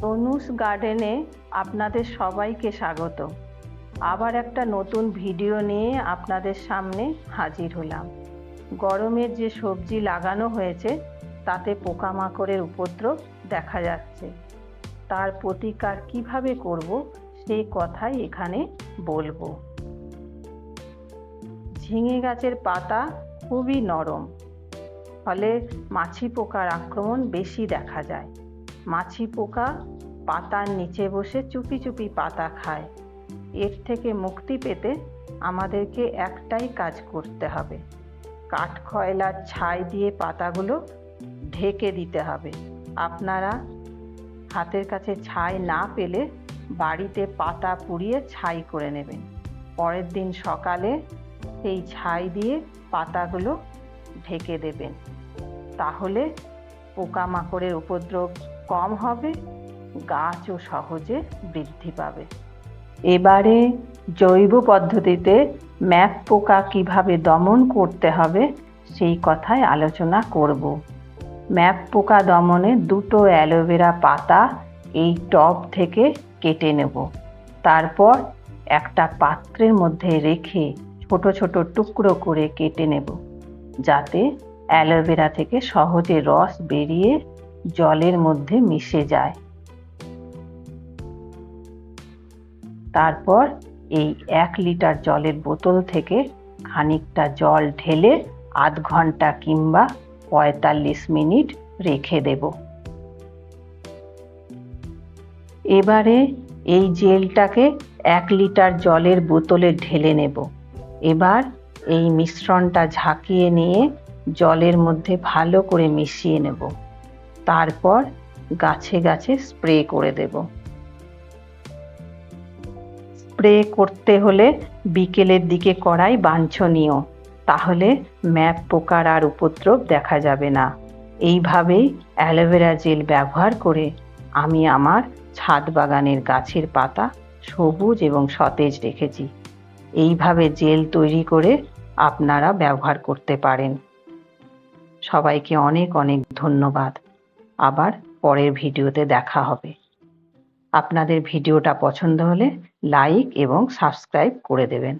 তনুষ গার্ডেনে আপনাদের সবাইকে স্বাগত। আবার একটা নতুন ভিডিও নিয়ে আপনাদের সামনে হাজির হলাম। গরমের যে সবজি লাগানো হয়েছে, তাতে পোকামাকড়ের উপদ্রব দেখা যাচ্ছে। তার প্রতিকার কীভাবে করব সেই কথাই এখানে বলব। ঝিঙে গাছের পাতা খুবই নরম, ফলে মাছি পোকার আক্রমণ বেশি দেখা যায়। মাছি পোকা পাতার নিচে বসে চুপি চুপি পাতা খায়। এর থেকে মুক্তি পেতে আমাদেরকে একটাই কাজ করতে হবে। কাঠ কাঠখয়লার ছাই দিয়ে পাতাগুলো ঢেকে দিতে হবে। আপনারা হাতের কাছে ছাই না পেলে বাড়িতে পাতা পুড়িয়ে ছাই করে নেবেন। পরের দিন সকালে সেই ছাই দিয়ে পাতাগুলো ঢেকে দেবেন। তাহলে পোকামাকড়ের উপদ্রব কম হবে, গাছও সহজে বৃদ্ধি পাবে। এবারে জৈব পদ্ধতিতে ম্যাপ পোকা কীভাবে দমন করতে হবে, সেই কথায় আলোচনা করব। ম্যাপ পোকা দমনে দুটো অ্যালোভেরা পাতা এই টব থেকে কেটে নেব। তারপর একটা পাত্রের মধ্যে রেখে ছোট ছোট টুকরো করে কেটে নেব, যাতে অ্যালোভেরা থেকে সহজে রস বেরিয়ে জলের মধ্যে মিশে যায়। তারপর এই এক লিটার জলের বোতল থেকে খানিকটা জল ঢেলে আধ ঘণ্টা কিংবা পঁয়তাল্লিশ মিনিট রেখে দেব। এবারে এই জেলটাকে এক লিটার জলের বোতলে ঢেলে নেব। এবার এই মিশ্রণটা ঝাঁকিয়ে নিয়ে জলের মধ্যে ভালো করে মিশিয়ে নেব। তারপর গাছে গাছে স্প্রে করে দেব। স্প্রে করতে হলে বিকেলের দিকে করাই বাঞ্ছনীয়, তাহলে ম্যাপ পোকার আর উপদ্রব দেখা যাবে না। এইভাবেই অ্যালোভেরা জেল ব্যবহার করে আমি আমার ছাদ বাগানের গাছের পাতা সবুজ এবং সতেজ রেখেছি। এইভাবে জেল তৈরি করে আপনারা ব্যবহার করতে পারেন। সবাইকে অনেক অনেক ধন্যবাদ। আবার পরের ভিডিওতে দেখা হবে। আপনাদের ভিডিওটা পছন্দ হলে লাইক এবং সাবস্ক্রাইব করে দেবেন।